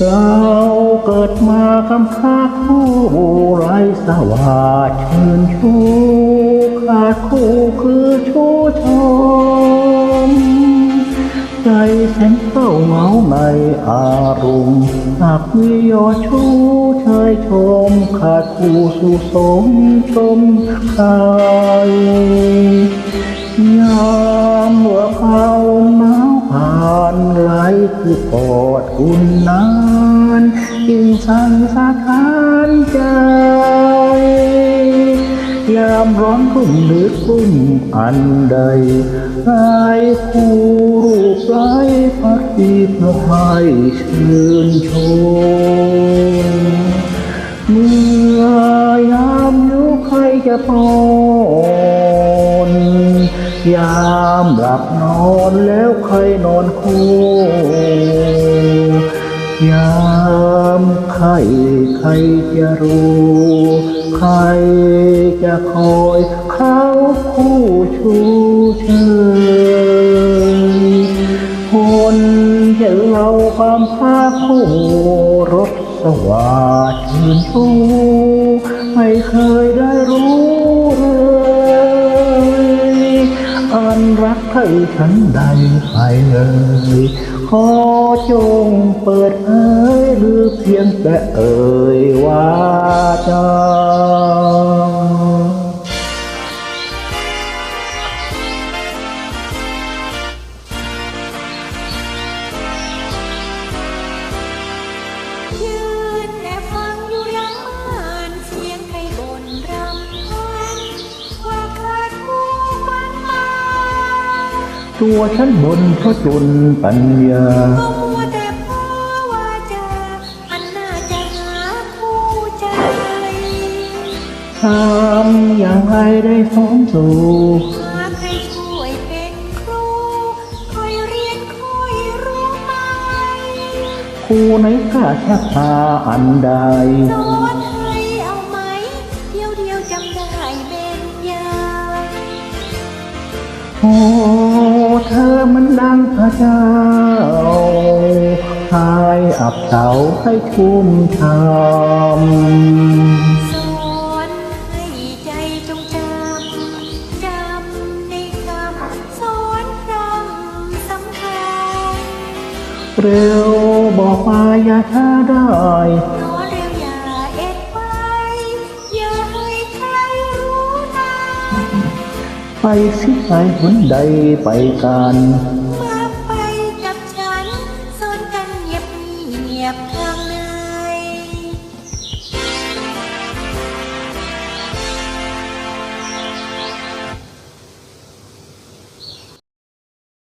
เราเกิดมากำพร้าคู่ไรสวาสเชิญชูขาดคู่คือชูชม ใจฉันเศร้าเหงาในอารมณ์หากมียอชูเชยชม ขาดคู่สู่สมชมใครยามหัวเขาหนาวผ่านไหล คือปอดอุ่นนานยิ่งสั่นสะท้านใจ ยามร้อนกุ้มหรือกุ้มอันใดไร้คู่รูปไร้พักดีพื่อให้ชื่นชมเมื่อยามยู่ใครจะพน ยามหลับนอนแล้วใครนอนคู่ยามใครใครจะรู้ ใครจะคอยเขาคู่ชูเชยคนจะเราความภาคคู่รถสวัสดิ์ชื่นชูไม่เคยได้รู้เลย กใครฉันใดใครเอ่ยขอจงเปิดเผยหรือเพียงแต่เอ่ยว่าจา ตัวฉันบนเพราะจนปัญญา ก็มัวแต่พ้อว่าจะอันน่าจะหาคู่ใจ ทำอย่างไรได้สมสู่ หาใครช่วยเป็นครูคอยเรียนคอยรู้ไหมคู่ไหนข้าชักพาอันใดสอนให้เอาไหม เดียวเดียวจำได้เป็นยาโอ้ เธอมันดังพระเจ้าหายอับเฉาให้ชุ่มชำสอนให้ใจจงจำ จำในคำสอนคำสำคัญ เร็วบอกมาอย่าช้าได้ ไปสิไปหนใดไปกันมาไปกับฉันซ้อนกันเงียบเงียบทาง